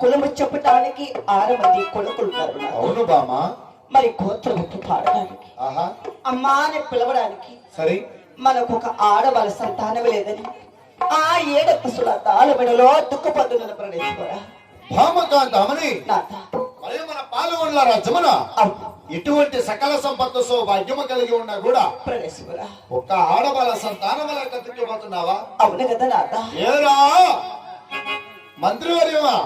కులము చెప్పటానికి ఆరు మంది కొడుకులు ఉన్నారు. నాకు. అవును బామా మరి గోత్రముకి పాడడానికి. అమ్మా అని పిలవడానికి. సరే. మనకు ఒక ఆడవాళ్ళ సంతానం లేదని ఆ ఏడపసుల తాళమెడలో దుఃఖపడుతున్న ప్రణేశ్వర భామకాంతమని మరియు మన పాల్గొండ్ల రాజ్యమున ఇటువంటి సకల సంపత్తు సౌభాగ్యము కలిగి ఉన్నా కూడా ఒక్క ఆడవాళ్ళ సంతానముల కత్తిపోతున్నావా అవును కదా నాథ. ఏరా? మంత్రివర్యమా?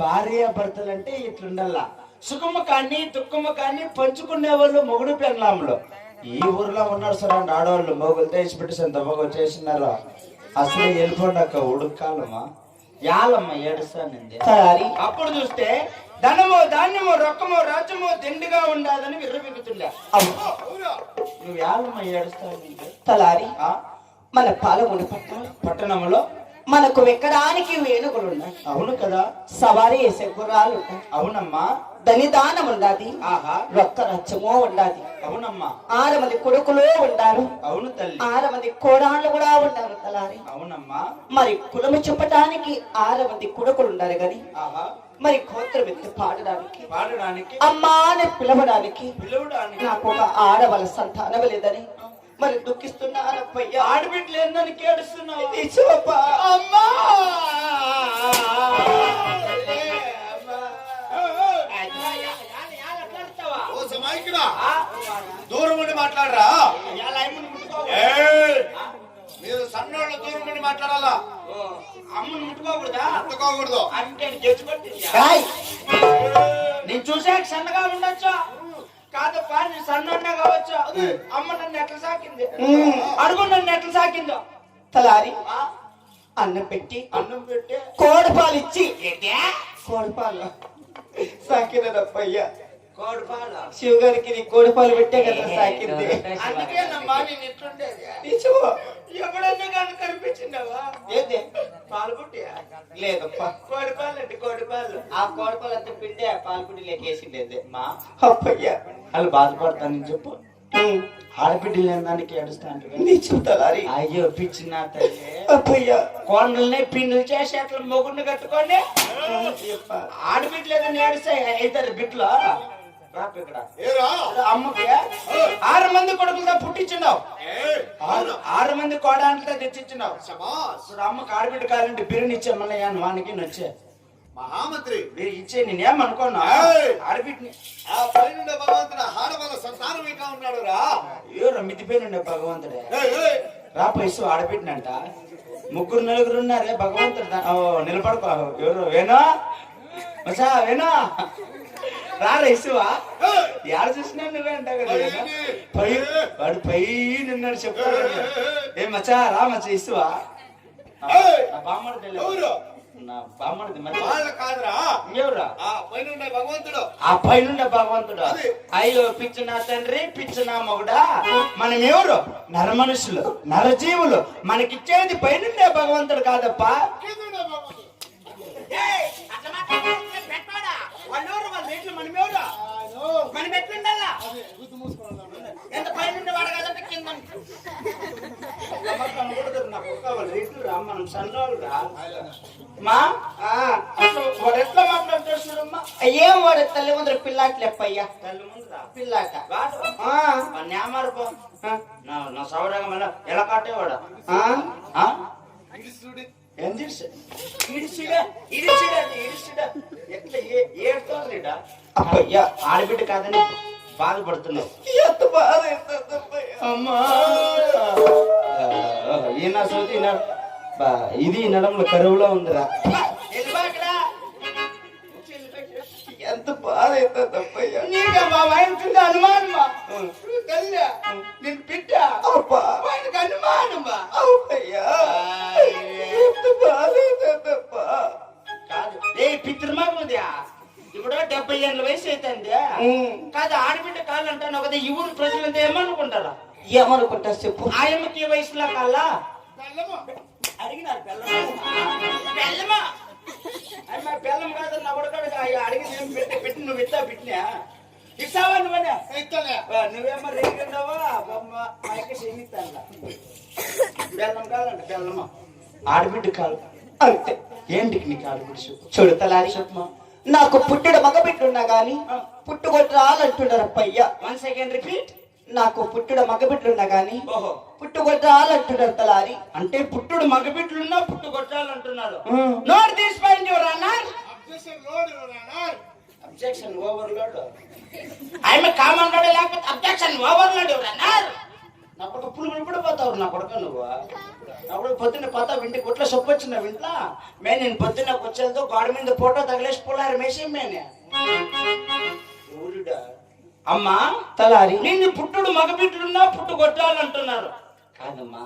భార్య భర్తలంటే ఇట్లుండల్లా. సుఖము కానీ దుఃఖము కానీ పంచుకునే వాళ్ళు మొగుడు పెళ్ళాములు ఈ ఊర్లో ఉన్నారు సార్ అండి ఆడవాళ్ళు. మొగులు తెచ్చిపెట్టి సంత మొగ మొగలు చేసినారు అసలు వెళ్ళిపోండి అక్క ఉడుకాలమ్మా యాలమ్మ ఏడుస్తానండి అప్పుడు చూస్తే ధనము ధాన్యము రొక్కము రాజ్యము దిండిగా ఉండాలని విర్రబిగుతుండే అవును. నువ్వు యాలమ్మ ఏడుస్తానండి తలారి మన పాలముని పట్టాలి పట్టణంలో మనకు వెక్కడానికి వేణుగులు ఉన్నాయి. అవును కదా. సవారీ వేసే గుర్రాలు ఉన్నాయి. అవునమ్మా. ధనిదానం ఉండాది ఒక్క రచ్చమో ఉండాది. అవునమ్మా. ఆరు మంది కొడుకులు ఉండారు. అవును తల్లి. ఆరు మంది కోడాళ్ళు కూడా ఉండారు తలారి. అవునమ్మా. మరి కులము చెప్పటానికి ఆరు మంది కొడుకులు ఉండారు గాని. ఆహా. మరి గోత్రం ఎత్తి పాడడానికి. పాడడానికి. అమ్మా అని పిలవడానికి. పిలవడానికి. నాకు ఒక ఆడవాళ్ళ సంతానం లేదని. మరి దుఃఖిస్తున్నానప్పయ్యా ఆడబిడ్డలు ఏందని కేడుస్తున్నావు. అమ్మా! సమాయికుడా దూరం ఉండి మాట్లాడరా! మీరు సన్నోళ్ళ దూరం ఉండి మాట్లాడాలా? అమ్మను ముట్టుకోకూడదా? అందుకోకూడదు అంటే! నేను చూసాక సన్నగా ఉండొచ్చు? కాదప్పా నేను సన్నగా కావచ్చు? అమ్మ నన్ను ఎట్లా సాకింది. అడుగు నన్ను ఎట్లా సాకిందో? తలారి? అన్నం పెట్టి అన్నం పెట్టి. కోడిపాలు ఇచ్చి? కోడిపాలు సాకినప్పయ్యా శివ గారికి నీ కోడిపాలు పెట్టే కదా సాకింది. అందుకేనమ్మా నేను ఇట్లుండేది నిజమా? ఎప్పుడన్నా కానీ కనిపించిండవా? ఏదే? పాలు పుట్టి లేదప్పా. కోడి పాలు అంటే కోడి పాలు ఆ కోడిపాలు అంతా పిండి ఆ పాలపుడి లేకేసిండేది మా? అప్పయ్యా. వాళ్ళు బాధపడతానని చెప్పు. ఆడబిడ్డలు దానికి ఏడుస్తాను నిజం తలారి అయ్యో పిచ్చిన తల్లి. అప్పయ్యా. కోడల్ని పిండులు చేసి అట్లా మొగుడిని కట్టుకొని ఆడబిడ్డలు ఏదైనా ఏడుస్తాయి? బిడ్డలు? ఇక్కడ ఏరా అమ్మకి? ఆరు మంది కొడుకులతో పుట్టించున్నావు! ఆరు మంది కోడాంట్లతో తెచ్చిచ్చినావు శబాస్ ఇప్పుడు అమ్మకి ఆడబిడ్డ కావాలంటే బిర్యానీ మళ్ళీ వానికి నచ్చే? మహామంత్రి. మీరు ఇచ్చే నేనేమనుకున్నా ఏయ్! ఆడబిడ్డని. ఆ పైనుండ భగవంతుడు ఆడవాళ్ళ సంతానం ఇంకా ఉన్నాడు రా మితిపోయినండే భగవంతుడే! రా పైసు ఆడబిడ్డనంట. ముగ్గురు నలుగురు ఉన్నారే భగవంతుడు నిలబడుకో. ఎవరు? వేణు? మసా వేణు? రా రైసువా ఏయ్! యాడ చూసినా నువ్వే అంటావు కదా పైన. పై వాడు పై నిన్నాడు చెప్తాడు ఏ మచ్చా రా మచ్చా! నా బామ్మడిది వాళ్ళ కాదురా. ఇంకెవరా ఆ పైనుండే భగవంతుడు. ఆ పైనుండే భగవంతుడు. అయ్యో పిచ్చి నా తండ్రి పిచ్చి నా మొగుడా. మనం ఎవరు? నర మనుషులు నరజీవులు. మనకిచ్చేది పైనుండే భగవంతుడు కాదప్పా కిందుండే భగవంతుడు ఏయ్, అట్లా మాట్లాడకు, పెట్టోడా. వాళ్ళెవరు, వాళ్ళ రేట్లు మనమెవరు? మనం ఎట్లుండాలా? ఎంత పైనుండే వాడు కాదంటే కింద ఉండు. అమ్మ, కనబడదు నా కుక్క, వాళ్ళ రేట్లు రా, మనం సన్నోళ్ళు రా. మా ఆ, అసలు వాడు ఎట్లా మాట్లాడుతాడు చూడమ్మా ఏం వాడు తల్లి ముందర పిల్లాట్లేప్పయ్యా తల్లి ముందు రా. పిల్లాట నా సౌరంగం మళ్ళా ఎలా ఏడుతోందిడా అప్పయ్యా ఆడబిడ్డ కాదని బాధపడుతున్నావు. ఎంత బాధ. అమ్మా. ఈయన సోది ఈయన. బా- ఇది ఈ నడంలో కరువులో ఉందిరా ఎంత బాధ అవుతుందప్పయ్యా నీకు మా ఆయనకుంది అనుమానమా తల్లి నేను బిడ్డ అబ్బా ఆయనకు అనుమానమా అప్పయ్యా ఎంత బాధ అవుతుందప్పా కాదు ఏ పితృమగుదియా ఇప్పుడు డెబ్బై ఏళ్ళ వయసు అవుతుంది ఉమ్. కాదు ఆడబిడ్డ కాళ్ళు అంటాను కదా ఈ ఊరు ప్రజలంతా ఏమనుకుంటారా ఏమనుకుంటా చెప్పు ఆయమ్మకి ఈ వయసులో కాళ్ళా అడిగినారు బెల్లమా? బెల్లమా? అమ్మ బెల్లం కాదు నా అయ్యా అడిగింది ఏం పెట్టి పెట్టి నువ్వు ఇస్తా పెట్టినా? ఇస్తావా నువ్వనే? ఇస్తలే. నువ్వేమో బొమ్మ మా యొక్క చేయిస్తాను బెల్లం కావాలంటే బెల్లమా. ఆడబిడ్డ కాదు. అంతే ఏంటి నీకు ఆడబిడ్డ చూడు తలారి చెప్పమా నాకు పుట్టుడు మగబిడ్డున్నా గాని పుట్టుకొట్టాలంటున్నారు వన్ సెకండ్ రిపీట్ నాకు పుట్టుడు మగబిడ్డున్నా గాని ఓహో. పుట్టుకొట్టాలంటున్నారు తలారి అంటే పుట్టుడు మగబిడ్లున్నా పుట్టు కొట్టాలంటున్నారు మ్మ్. నోట్ తీసి పాయింట్. అబ్జెక్షన్ ఓవర్లోడ్ ఆమె కామన్ లోడ్ లేకపోతే అబ్జెక్షన్ ఓవర్లోడ్ యువర్ అన్నారు నా కొడుకు పులుగులు కూడా పోతావు నా కొడుకు నువ్వు. నా కొడుకు పొద్దున్న పోతా ఇంటి గుట్ల సొప్పు వచ్చిన ఇంట్లో మే నేను పొద్దున్న వచ్చేదో గోడ మీద ఫోటో తగిలేసి పుల్లారు మేసి మేనే ఊరుడా. అమ్మా తలారి. నిన్ను పుట్టుడు మగబిడ్డులున్నా పుట్టు కొట్టాలంటున్నారు. కాదమ్మా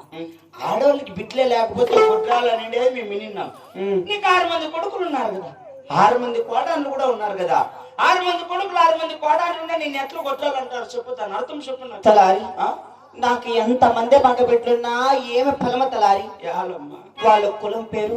ఆడవాళ్ళకి బిడ్డలే లేకపోతే కొట్టాలనేదే మేము వినిన్నాం. ఉమ్. నీకు ఆరు మంది కొడుకులు ఉన్నారు కదా. ఆరు మంది కోడాన్లు కూడా ఉన్నారు కదా. ఆరు మంది కొడుకులు ఆరు మంది కోడాన్లు ఉన్నా నేను ఎట్లా కొట్టాలంటారు? చెప్పుతాను అర్థం చెప్పు. తలారి? నాకు ఎంత మంది మగబిడ్డులున్నా ఏమి ఫలమ తలారి? వాళ్ళ కులం పేరు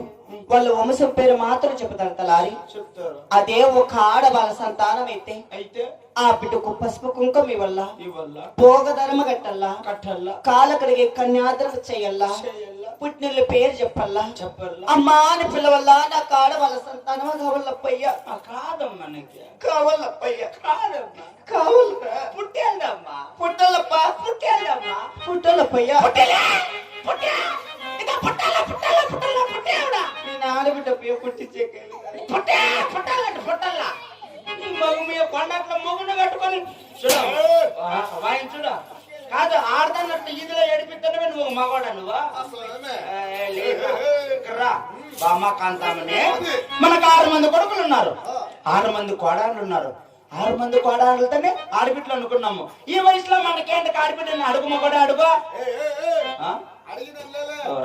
వాళ్ళ వంశం పేరు మాత్రం చెబుతారు తలారి. చెప్తారు. అదే ఒక ఆడ వాళ్ళ సంతానం అయితే అయితే ఆ బిడ్డకు పసుపు కుంకుమ వల్ల ఇవల్ల భోగధర్మ గట్టల్లా కట్టల్లా కాల కడిగే కన్యాద్రమ చెయ్యల్లా చేయల్లా పుట్టినీళ్ళ పేరు చెప్పల్లా చెప్పల్లా అమ్మా అని పిల్లవల్ల నాకు ఆడ వాళ్ళ సంతానం కావాలప్పయ్య ఆ, కాదమ్మా నీకు కావాలప్పయ్య కాదమ్మా కావాలరా పుట్టేదమ్మా పుట్టలప్ప పుట్టేదమ్మా పుట్టలప్పయ్య పుట్టేలా పుట్టే ఇక పుట్టాల పుట్టాల పుట్టాల పుట్టేవుడా నేను ఆడబిడ్డ పోయి పుట్టించే పుట్టే పుట్టాలంట పుట్టాల ఈ మగ మీద కొండట్లో మొగుడు కట్టుకొని చూడ. వాయిన్ చూడ. కాదు ఆడదన్నట్టు ఇదిలో ఏడిపిద్దనవే నువ్వు మగవాడా నువ్వా? రా. బామ్మ కాంతామని మనకు ఆరు మంది కొడుకులు ఉన్నారు. ఆరు మంది కోడాళ్ళు ఉన్నారు. ఆరు మంది కోడాళ్ళతోనే ఆడబిడ్డలు అనుకున్నాము. ఈ వయసులో మనకేంటి ఆడబిడ్డని అడుగు మగడా అడుగు?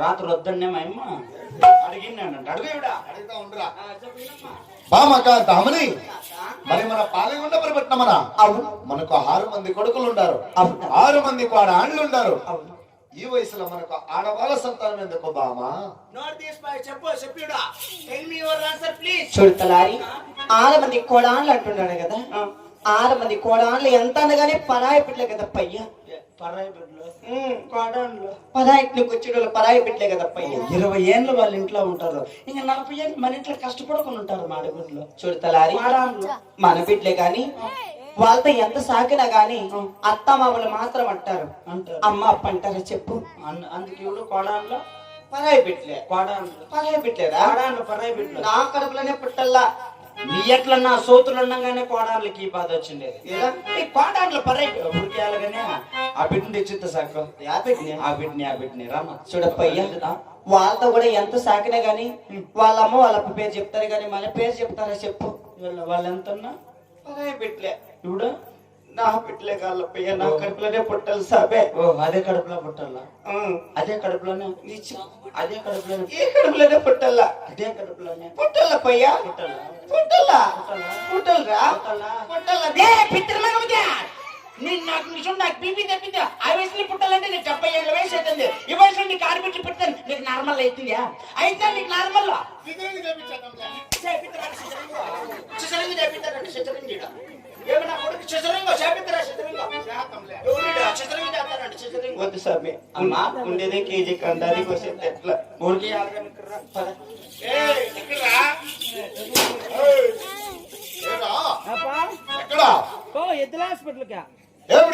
రాత్రి వద్దన్నే మా అమ్మ. అడిగిందంట. అడుగు ఇవిడా అడుగుతా ఉండురా. బామకాంతామని మరి మన పాలెగుండ పరిపట్నమన అవును. మనకు ఆరు మంది కొడుకులు ఉండారు. ఆరు మంది కూడా ఆండ్లు ఉండారు ఈ వయసులో మనకు ఆడవాళ్ళ సంతానం ఎందుకు బామా? నోట్ తీసి చెప్పు చెప్పిడా tell me your answer please చూడు తలారి ఆరు మంది కోడాన్లు అంటున్నాడు కదా. ఆరు మంది కోడాన్లు ఎంత అనగానే పరాయి బిడ్డలే కదా పయ్య పరాయి బిడ్డలు. కోడళ్ళు. పరాయికి పరాయి బిడ్డలే కదా పయ్య ఇరవై ఏళ్ళు వాళ్ళ ఇంట్లో ఉంటారు. ఇంకా నలభై ఏళ్ళు మన ఇంట్లో కష్టపడుకుని ఉంటారు మా అడుగుల్లో చూడు తలారి కోడాన్లు మన బిడ్డలే గాని వాళ్ళతో ఎంత సాకినా గాని అత్త మామలు మాత్రం అంటారు. అంటారు. అమ్మ అప్ప అంటారా చెప్పు. అందుకే ఇప్పుడు కోడాన్లో పరాయి బిడ్డలే. కోడాన్లు పరాయి బిడ్డలేరా? కోడాన్లు పరాయి బిడ్డలు. నా కడుపులోనే పుట్టల్లా. నీ ఎట్లా నా సోతులు ఉండగానే కోడాన్లకి ఈ బాధ వచ్చిండేది? ఈ కోడాన్లు ఉడికేయాలగానే ఆ బిడ్డని తెచ్చిద్ద సాకు. యా బిడ్డనే? ఆ బిడ్డని ఆ బిడ్డని రామ. చూడప్పయ్యా వాళ్ళతో కూడా ఎంత సాకినా గాని వాళ్ళ అమ్మ వాళ్ళ పేరు చెప్తారు గాని మన పేరు చెప్తారా చెప్పు. వీళ్ళ వాళ్ళు ఎంతన్నా పరాయి బిడ్డలే. ఇప్పుడు నా బిడ్డలే కాళ్ళప్పయ్యా నా కడుపులోనే పుట్టాలి సాబే. ఓ అదే కడుపులో పుట్టాలా. అదే కడుపులోనే. అదే కడుపులోనే? ఈ కడుపులోనే పుట్టాలా? అదే కడుపులోనే? పుట్టాలా పుట్టాలా? పుట్టాలా? పుట్టాలరా? పుట్టాలా? ఏ పిత్రమగముదా నేను నాకు నిజం నాకు బీపీ తప్పిందా ఆ వయసులో పుట్టాలంటే నీకు డెబ్బై ఏళ్ళ వయసు అవుతుంది. ఈ వయసులో నీకు ఆడబిడ్డలు పుట్టాను నీకు నార్మల్ అవుతుందా? అయితే నీకు నార్మల్? చేపించేద్దాంలే. చిసరంగి చిసరంగి ఏమన్నా కొడుకు చిసరంగో చేపిస్తారా చిసరంగో చేద్దాంలే. ఎవరిడా చిసరంగి చేస్తారండి చిసరంగో వద్దు సాబే అమ్మా. ఉండేదే కేజీ కందానికి వస్తే ఎట్లా? ఏయ్, ఏరా? ఎక్కడా? ఎద్దుల హాస్పిటల్కా? ఏమో.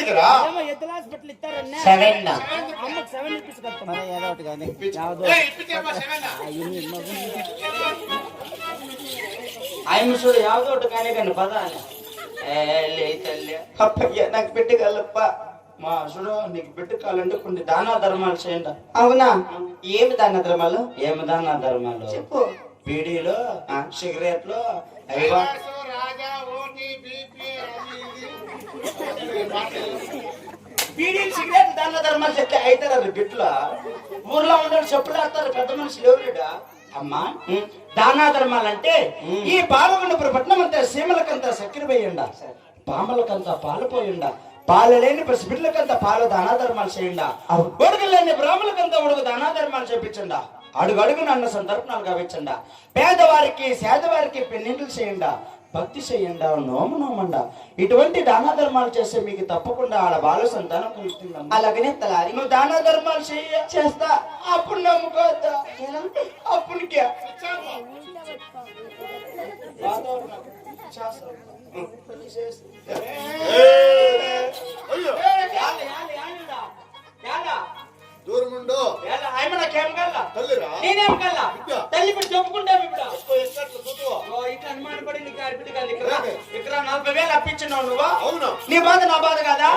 ఆయన చూడు యావదో ఒకటి కానీ కానీ అప్పయ్య నాకు బిడ్డ కాళ్ళప్ప మా చూడు నీకు బిడ్డ కావాలంటే కొన్ని దానా ధర్మాలు చేయండి. అవునా? ఏమి దాని ధర్మాలు? ఏమి దానా ధర్మాలు? చెప్పు. బీడీలు సిగరెట్లు. బీడీలు సిగరెట్ దాన ధర్మాలు చెప్తే అవుతారు అది బిడ్డలు? ఊర్లో ఉండే చెప్పులు వేస్తారు పెద్ద మనుషులు ఎవరుడా? అమ్మా దానా ధర్మాలు అంటే ఈ బాలగుండపురం పట్నం అంతా సీమలకంతా చక్కెర వేయండా పామలకంతా పాలు పోయిండా పాలు లేని బిడ్డలకంతా పాలు దానా ధర్మాలు చేయండా. ఒడుగు లేని బ్రాహ్మణులకంతా ఒడుగు దానా ధర్మాలు చేపించండా. అడుగు అడుగు నన్న సందర్భనాలు గావించండా పేదవారికి సేదవారికి పెన్నింట్లు చేయండా. భక్తి చేయండా నోము నోమండ ఇటువంటి దాన ధర్మాలు చేస్తే మీకు తప్పకుండా ఆడ బాల సంతానం కలుగుతుందమ్మా అలాగనే తలారి నువ్వు దాన ధర్మాలు చెయ్య చేస్తా అప్పుడు నాకేం కల్లా? తల్లిరా నేనేం కల్లా? తల్లి ఇప్పుడు చెప్పుకుంటాం ఇప్పుడు ఎక్కువ ఎక్కట్లు చూద్దువా? ఓ, ఇట్లా అనుమానపడి నీకు అర్పిడి కాదు ఇక్కడ నలభై వేలు అప్పించినావు నువ్వు నీ బాధ నా బాధ కదా.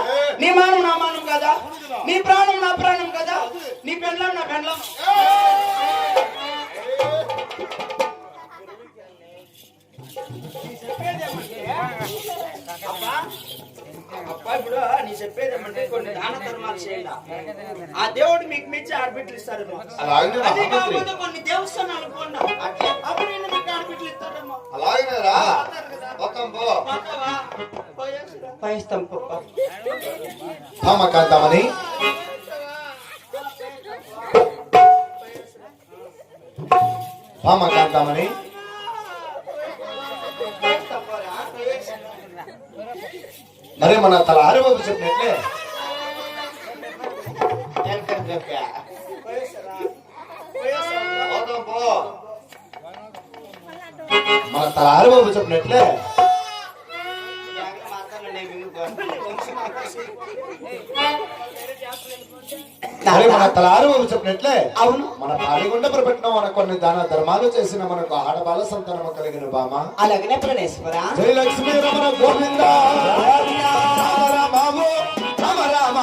నీ మానం నా మానం కదా నీ ప్రాణం నా ప్రాణం కదా నీ పెండ్లం నా పెండ్లం అబ్బా అబ్బా ఇప్పుడు నీ చెప్పేది ఏమంటే కొన్ని దాన ధర్మాలు చేయాలి? ఆ దేవుడు మీకు మించి ఆడబిడ్డలు ఇస్తారు అదే. కాకపోతే కొన్ని దేవస్థానాలు పోండా. అప్పుడు నేను మీకు ఇస్తారేమో. పైస్తాం కామకాంతమని కామకాంతమని పోయేస్తా పోరా. మరి మన తల ఆరిబాబు చెప్పినట్లే మన తల ఆరిబాబు చెప్పినట్లే Thank you. మరి మన తల ఆరిబాబు చెప్పినట్లే అవును మన పాడిగుండ పెట్టిన మన కొన్ని దాన ధర్మాలు చేసిన మనకు ఆడబాల సంతానం కలిగిన బామ అలాగనే ప్రణేశ్వర జై లక్ష్మీ రమణ గోవింద రామ రామ